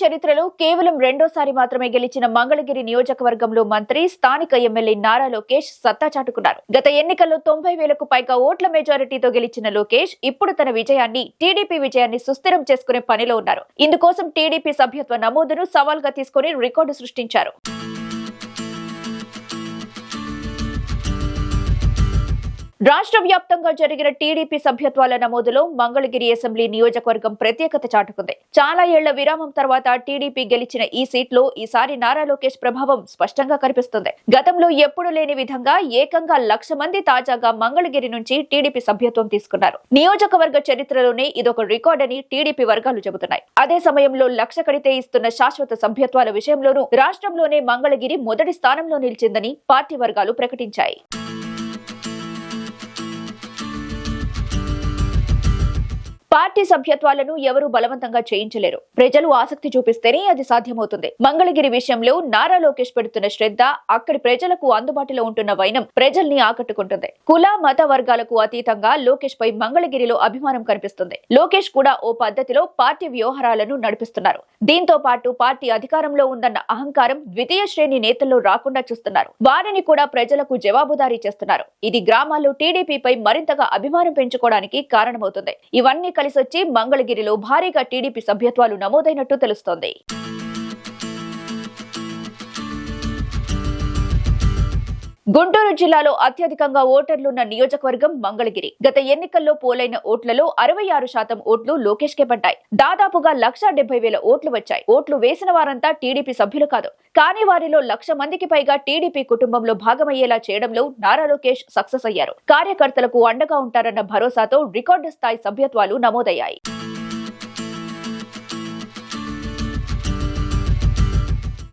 చరిత్రలో కేవలం రెండోసారి మాత్రమే గెలిచిన మంగళగిరి నియోజకవర్గంలో మంత్రి స్థానిక ఎమ్మెల్యే నారా లోకేష్ సత్తా చాటుకున్నారు. గత ఎన్నికల్లో తొంభై వేలకు పైగా ఓట్ల మెజారిటీతో గెలిచిన లోకేష్ ఇప్పుడు తన విజయాన్ని టీడీపీ విజయాన్ని సుస్థిరం చేసుకునే పనిలో ఉన్నారు. ఇందుకోసం టీడీపీ సభ్యత్వ నమోదును సవాల్గా తీసుకుని రికార్డు సృష్టించారు. రాష్ట్ర వ్యాప్తంగా జరిగిన టీడీపీ సభ్యత్వాల నమోదులో మంగళగిరి అసెంబ్లీ నియోజకవర్గం ప్రత్యేకత చాటుకుంది. చాలా ఏళ్ళ విరామం తర్వాత టీడీపీ గెలిచిన ఈ సీట్లో ఈసారి నారా లోకేష్ ప్రభావం స్పష్టంగా కనిపిస్తుంది. గతంలో ఎప్పుడు లేని విధంగా ఏకంగా లక్ష మంది తాజాగా మంగళగిరి నుంచి టీడీపీ సభ్యత్వం తీసుకున్నారు. నియోజకవర్గ చరిత్రలోనే ఇదొక రికార్డ్ అని టీడీపీ వర్గాలు చెబుతున్నాయి. అదే సమయంలో లక్ష కడితే ఇస్తున్న శాశ్వత సభ్యత్వాల విషయంలోనూ రాష్ట్రంలోనే మంగళగిరి మొదటి స్థానంలో నిలిచిందని పార్టీ వర్గాలు ప్రకటించాయి. పార్టీ సభ్యత్వాలను ఎవరూ బలవంతంగా చేయించలేరు. ప్రజలు ఆసక్తి చూపిస్తేనే అది సాధ్యమవుతుంది. మంగళగిరి విషయంలో నారా లోకేష్ పెడుతున్న శ్రద్ధ అక్కడి ప్రజలకు అందుబాటులో ఉంటున్న వైనం ప్రజల్ని ఆకట్టుకుంటుంది. కుల మత వర్గాలకు అతీతంగా లోకేష్ పై మంగళగిరిలో అభిమానం కనిపిస్తుంది. లోకేష్ కూడా ఓ పద్ధతిలో పార్టీ వ్యవహారాలను నడిపిస్తున్నారు. దీంతో పాటు పార్టీ అధికారంలో ఉందన్న అహంకారం ద్వితీయ శ్రేణి నేతల్లో రాకుండా చూస్తున్నారు. వారిని కూడా ప్రజలకు జవాబుదారీ చేస్తున్నారు. ఇది గ్రామాల్లో టీడీపీపై మరింతగా అభిమానం పెంచుకోవడానికి కారణమవుతుంది. ఇవన్నీ కలిసొచ్చి మంగళగిరిలో భారీగా టీడీపీ సభ్యత్వాలు నమోదైనట్టు తెలుస్తోంది. గుంటూరు జిల్లాలో అత్యధికంగా ఓటర్లున్న నియోజకవర్గం మంగళగిరి. గత ఎన్నికల్లో పోలైన ఓట్లలో అరవై ఆరు శాతం ఓట్లు లోకేష్ కే పడ్డాయి. దాదాపుగా లక్ష డెబ్బై వేల ఓట్లు వచ్చాయి. ఓట్లు వేసిన వారంతా టీడీపీ సభ్యులు కాదు. కానీ వారిలో లక్ష మందికి పైగా టీడీపీ కుటుంబంలో భాగమయ్యేలా చేయడంలో నారా లోకేష్ సక్సెస్ అయ్యారు. కార్యకర్తలకు అండగా ఉంటారన్న భరోసాతో రికార్డు స్థాయి సభ్యత్వాలు నమోదయ్యాయి.